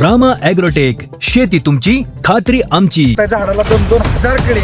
Rama agrotech शेती तुमची खात्री आमची. त्या झाडाला दोन दोन हजार किडे.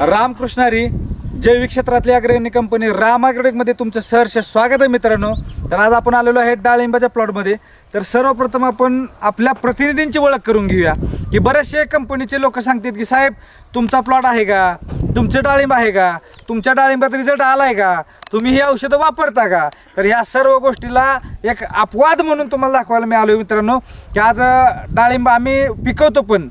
रामकृष्णारी जैविक क्षेत्रातली अग्रणी कंपनी राममध्ये तुमचं सहर्ष स्वागत आहे मित्रांनो. तर आज आपण आलेलो आहे डाळिंबाच्या प्लॉटमध्ये तर सर्वप्रथम आपण आपल्या प्रतिनिधींची ओळख करून घेऊया. की बरेचसे कंपनीचे लोक सांगतात की साहेब तुमचा प्लॉट आहे का? तुमचे डाळिंब आहे का? तुमच्या डाळिंबात रिझल्ट आला आहे का? तुम्ही ही औषधं वापरता का? तर ह्या सर्व गोष्टीला एक अपवाद म्हणून तुम्हाला दाखवायला मी आलो मित्रांनो. की आज डाळिंब आम्ही पिकवतो पण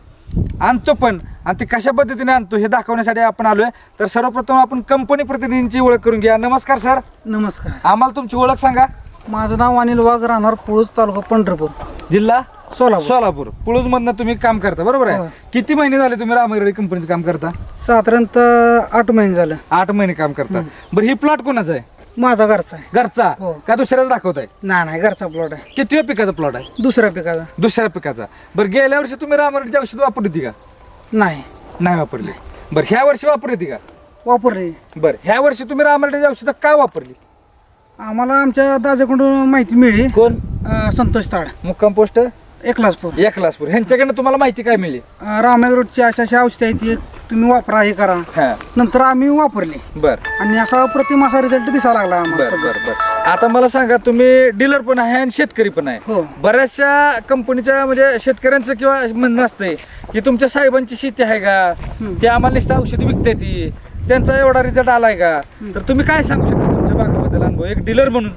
आणतो पण आणि ते कशा पद्धतीने आणतो हे दाखवण्यासाठी आपण आलोय. तर सर्वप्रथम आपण कंपनी प्रतिनिधींची ओळख करून घ्या. नमस्कार सर. नमस्कार. आम्हाला तुमची ओळख सांगा. माझं नाव अनिल वाघ राहणार पुळूज तालुका पंढरपूर. जिल्हा? सोलापूर. सोलापूर. पुळूज मधनं तुम्ही काम करता. बरोबर आहे. होय. किती महिने झाले तुम्ही रामगिरी कंपनीचं काम करता? साधारणतः आठ महिने झालं. आठ महिने काम करता. बरं ही प्लॉट कोणाचा आहे? माझा घरचा आहे. घरचा? हो. का दुसऱ्याचा दाखवताय? नाही नाही घरचा प्लॉट आहे. किती पिकाचा प्लॉट आहे? दुसऱ्या पिकाचा. दुसऱ्या पिकाचा. बरं गेल्या वर्षी तुम्ही रामगिरीची औषध वापरली होती का? नाही. नाही वापरली. बरं ह्या वर्षी वापरली होती का? वापरली. बरं ह्या वर्षी तुम्ही रामगिरीची औषधं का वापरली? आम्हाला आमच्या दादाकडून माहिती मिळली. कोण? अं, संतोष ताड. मुक्काम पोस्ट? एकलासपूर. एक क्लासपूर ह्यांच्याकडनं तुम्हाला माहिती काय मिळली? रामायगरोडची अशा अशा औषधी आहेत ती. तुम्ही वापरा हे करा. हा. नंतर आम्ही वापरली. बर. आणि असा प्रतिम असा रिझल्ट दिसायला लागला बर. बर बर. आता मला सांगा तुम्ही डीलर पण आहे आणि शेतकरी पण आहे. हो. बऱ्याचशा कंपनीच्या म्हणजे शेतकऱ्यांचं किंवा म्हणणं असतंय की तुमच्या साहेबांची शेती आहे का? ते आम्हाला नुसतं औषधी विकते ती. त्यांचा एवढा रिझल्ट आलाय का? तर तुम्ही काय सांगू शकता तुमच्या बागाबद्दल अनुभव? एक डीलर म्हणून.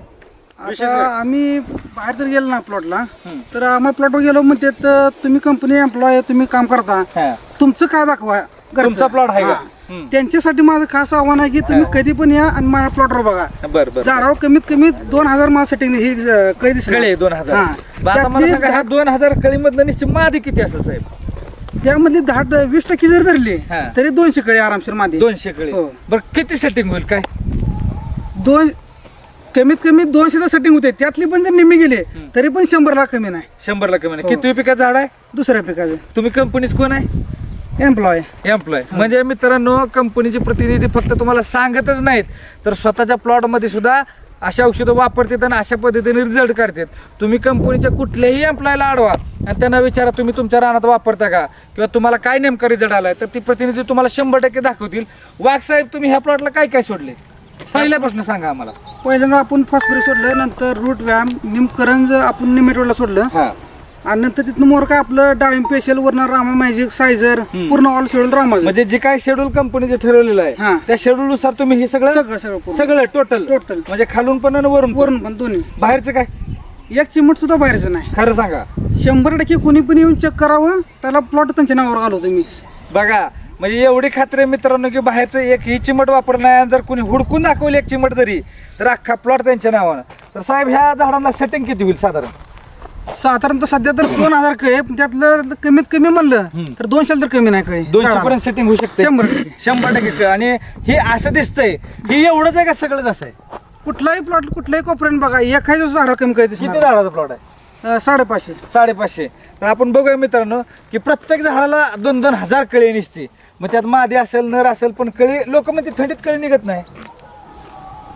विशेष आता काय? आम्ही बाहेर जर गेलो ना प्लॉटला हम्म. तर आम्हाला प्लॉटवर गेलो म्हणते तर तुम्ही कंपनी एम्प्लॉय तुम्ही काम करता. हा. तुमचं काय दाखवा. तुमचा plot आहे का? हा. हम्म. त्यांच्यासाठी माझं खास आव्हान आहे की तुम्ही कधी पण या आणि माझ्या प्लॉटवर बघा. बर बर झाडावर कमीत कमी दोन हजार मला सेटिंग ही ज- कळी दिसली. कळे दोन हजार. हा. बरं, आता मला त्यातली सांगा ह्या दोन हजार कळीमधनं निश्चित मादी किती असेल साहेब? दहा- त्यामधली दहा वीस टक्के जरी धरली हा. तरी दोनशे कळी आरामशीर माझी दोनशे कळी. हो. बरं किती सेटिंग होईल काय? दोन कमीत कमी दोनशे सेटिंग होते. त्यातली पण जर निम्मी गेली तरी पण शंभर लाख कमी नाही. शंभरला कमी नाही. हो. किती पिकाचं झाड आहे? दुसऱ्या पिकाचे. तुम्ही कंपनीच कोण आहे? एम्प्लॉय एम्प्लॉय म्हणजे मित्रांनो कंपनीचे प्रतिनिधी फक्त तुम्हाला सांगतच नाहीत तर स्वतःच्या प्लॉटमध्ये सुद्धा अशा औषधं वापरतात आणि अशा पद्धतीने रिझल्ट काढतात. तुम्ही कंपनीच्या कुठल्याही एम्प्लॉयला अडवा आणि त्यांना विचारा तुम्ही तुमच्या रानात वापरता का? किंवा तुम्हाला काय नेमका रिझल्ट आलाय? तर ती प्रतिनिधी तुम्हाला शंभर टक्के दाखवतील. वाघ साहेब तुम्ही ह्या प्लॉटला काय काय सोडले? पहिल्यापासून सांगा आम्हाला. पहिल्यांदा आपण फॉस्फरस सोडलं नंतर रूट व्यायाम निमकरंज आपण निमेटोडला सोडलं. हा. आणि नंतर तिथनं मोर काय आपलं डाळिंब पेशल वरनं रामा मॅजिक सायझर पूर्ण ऑल शेड्यूल रामाचं म्हणजे जे काय शेड्यूल कंपनीचं ठरवलेलं आहे हा. त्या शेड्यूल नुसार तुम्ही हे सगळं सगळं सगळं पूर्ण. सगळं टोटल Total. म्हणजे खालून पण आणि वरून पण. वरून पण दोन्ही. बाहेरचं काय? एक चिमट सुद्धा बाहेरचं नाही. खरं सांगा. शंभर टक्के कोणी पण येऊन चेक करावं त्याला प्लॉट त्यांच्या नावावर घालवतो मी. बघा म्हणजे एवढी खात्री आहे मित्रांनो की बाहेरचं एक ही चिमट आणि जर कोणी हुडकून दाखवली एक चिमट जरी तर अख्खा प्लॉट त्यांच्या नावानं. तर साहेब ह्या झाडांना सेटिंग किती होईल साधारण? साधारणतः सध्या तर दोन हजार कळे पण त्यातलं कमीत कमी म्हणलं. तर दोनशे तर कमी नाही कळे. दोनशे पर्यंत सेटिंग होऊ शकते. शंभर टक्के. शंभर टक्के कळ. आणि हे असं दिसतंय हे एवढंच आहे का सगळंच असं आहे? कुठलाही प्लॉट कुठल्याही कोपऱ्याने बघा एखाद्या झाडाला कमी कळते किती झाडाचा प्लॉट आहे? साडेपाचशे. साडेपाचशे. तर आपण बघूया मित्रांनो की प्रत्येक झाडाला दोन दोन हजार कळी निसते. मग त्यात मादी असेल नर असेल पण कळी लोक म्हणते थंडीत कळी निघत नाही.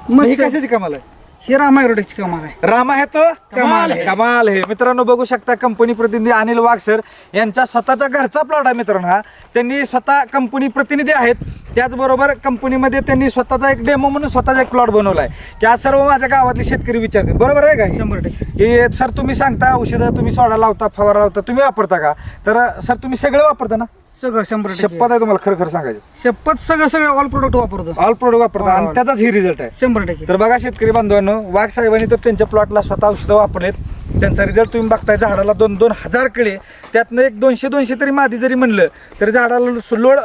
मग ही मग कशाची कमाल आहे? हे रामायरोडेची कमाल आहे. रामा है तो कमाल है कमाल है मित्रांनो बघू शकता कंपनी प्रतिनिधी अनिल वाघ सर यांच्या स्वतःचा घरचा प्लॉट आहे मित्रांनो हा. त्यांनी स्वतः कंपनी प्रतिनिधी आहेत. त्याचबरोबर कंपनीमध्ये त्यांनी स्वतःचा एक डेमो म्हणून स्वतःचा एक प्लॉट बनवलाय. की आज सर्व माझ्या गावातले शेतकरी विचारतात. बरोबर आहे का शंभर टक्के. हे सर तुम्ही सांगता औषधं तुम्ही सोडा लावता फवारा लावता तुम्ही वापरता का? तर सर तुम्ही सगळं वापरता ना? सगळं शंभर टक्के. शपथ आहे तुम्हाला खरं खरं सांगायचं. शपथ सगळं सगळं ऑल प्रोडक्ट वापरतो. ऑल प्रोडक्ट वापरता आणि. त्याचाच ही रिझल्ट आहे. शंभर टक्के. तर बघा शेतकरी बांधवांनो वाघ साहेबांनी तर त्यांच्या प्लॉटला स्वतः औषधं वापरलेत. त्यांचा रिझल्ट तुम्ही बघताय झाडाला दोन दोन हजार कळे. त्यातनं एक दोनशे दोनशे तरी मादी जरी म्हणलं तरी झाडाला लोड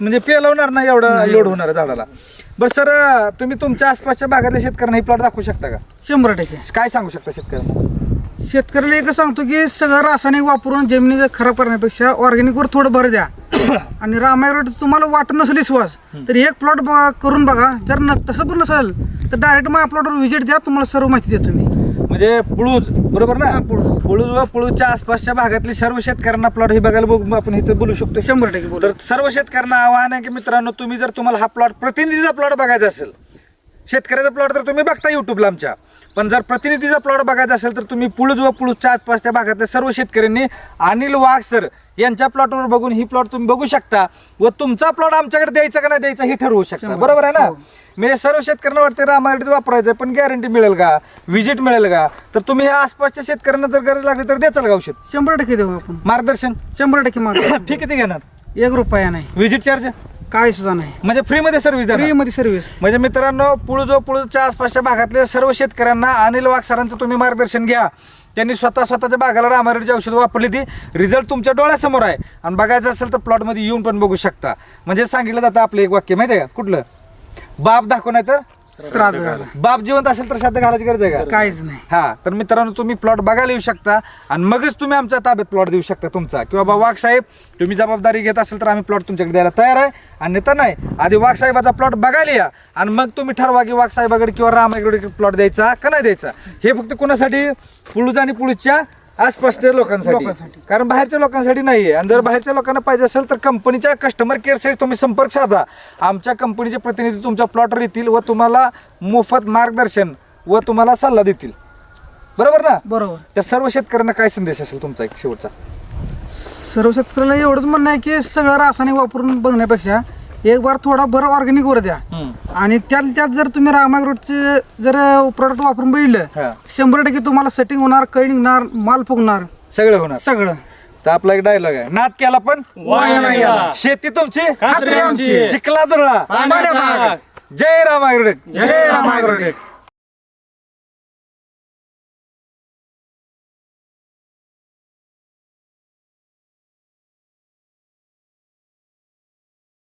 म्हणजे पेलवणार नाही एवढा लोड होणार आहे झाडाला. बरं सर तुम्ही तुमच्या आसपासच्या भागातल्या शेतकऱ्यांना ही प्लॉट दाखवू शकता का? शंभर टक्के. काय सांगू शकता शेतकऱ्यांना? शेतकऱ्याला एकच सांगतो की सगळं रासायनिक वापरून जमिनी खराब करण्यापेक्षा ऑर्गॅनिकवर थोडं भर द्या. आणि रामायण तुम्हाला वाटत नसेल विश्वास तर एक प्लॉट करून बघा. जर न तसं पण नसेल तर डायरेक्ट माझ्या प्लॉटवर व्हिजिट द्या तुम्हाला सर्व माहिती देतो मी. म्हणजे पुळूज बरोबर ना? पुळूज. पुळूज व पुळूजच्या आसपासच्या भागातले सर्व शेतकऱ्यांना प्लॉट हे बघायला बघू आपण इथे बोलू शकतो. शंभर टक्के तर सर्व शेतकऱ्यांना आव्हान आहे की मित्रांनो तुम्ही जर तुम्हाला हा प्लॉट प्रतिनिधीचा प्लॉट बघायचा असेल शेतकऱ्याचा प्लॉट तर तुम्ही बघता युट्यूबला आमच्या. पण जर प्रतिनिधीचा प्लॉट बघायचा असेल तर तुम्ही पुळूज व पुळूजच्या आसपासच्या भागातल्या सर्व शेतकऱ्यांनी अनिल वाघ सर यांच्या प्लॉटवर बघून ही प्लॉट तुम्ही बघू शकता व तुमचा प्लॉट आमच्याकडे द्यायचा का नाही द्यायचा हे ठरवू शकता. बरोबर आहे ना? हो. म्हणजे सर्व शेतकऱ्यांना वाटतं रामायणच वापरायचं पण गॅरंटी मिळेल का? व्हिजिट मिळेल का? तर तुम्ही ह्या आसपासच्या शेतकऱ्यांना जर गरज लागली तर द्याचाल का औषध शंभर टक्के देऊ आपण. मार्गदर्शन. शंभर टक्के मागतो फी किती घेणार एक रुपया नाही. व्हिजिट चार्ज काय सुद्धा नाही. म्हणजे फ्रीमध्ये सर्व्हिस देणार? फ्री मध्ये सर्व्हिस म्हणजे मित्रांनो पुळजो पुळजच्या आसपासच्या भागातल्या सर्व शेतकऱ्यांना अनिल वाघ सरांचं तुम्ही मार्गदर्शन घ्या. त्यांनी स्वतः स्वतःच्या बागाला रामारेडची औषधं वापरली ती. रिझल्ट तुमच्या डोळ्यासमोर आहे. आणि बघायचं असेल तर प्लॉटमध्ये येऊन पण बघू शकता. म्हणजे सांगितलं जातं आपलं एक वाक्य माहिती आहे का? कुठलं? बाप दाखव नाही तर? श्राद्ध झालं. बाप जिवंत असेल तर श्राद्ध घालायची गरज आहे का? काहीच नाही. हा तर मित्रांनो तुम्ही प्लॉट बघायला येऊ शकता आणि मगच तुम्ही आमच्या ताब्यात प्लॉट देऊ शकता तुमचा. किंवा बा वाघ साहेब तुम्ही जबाबदारी घेत असेल तर आम्ही प्लॉट तुमच्याकडे द्यायला तयार आहे. आणि तर नाही आधी वाघ साहेबाचा प्लॉट बघायला या. आणि मग तुम्ही ठरवा की वाघ साहेबाकडे किंवा रामाकडे प्लॉट द्यायचा का नाही द्यायचा. हे फक्त कोणासाठी? पुळूज आणि पुळूजच्या आसपासच्या लोकांसाठी. लोकांसाठी. कारण बाहेरच्या लोकांसाठी नाहीये. आणि जर बाहेरच्या लोकांना पाहिजे असेल तर कंपनीच्या कस्टमर केअर तुम्ही संपर्क साधा. आमच्या कंपनीचे प्रतिनिधी तुमच्या प्लॉटवर येतील व तुम्हाला मोफत मार्गदर्शन व तुम्हाला सल्ला देतील. बरोबर ना? बरोबर. त्या सर्व शेतकऱ्यांना काय संदेश असेल तुमचा एक शेवटचा? सर्व शेतकऱ्याला एवढंच म्हणणं आहे की सगळं रासायनिक वापरून बघण्यापेक्षा एक बार थोडा बरं ऑर्गॅनिक वर द्या. आणि त्यात त्यात जर तुम्ही रामाग्रोडचे जर प्रोडक्ट वापरून. बघितलं शंभर टक्के तुम्हाला सेटिंग होणार कळी निघणार माल फुगणार. सगळं होणार. सगळं. तर आपला एक डायलॉग आहे. नाद केला पण? वाया नाही गेला. शेती तुमची? खात्री आमची. चिखला दुरळा. जय राम जय राम ॲग्रोटेक.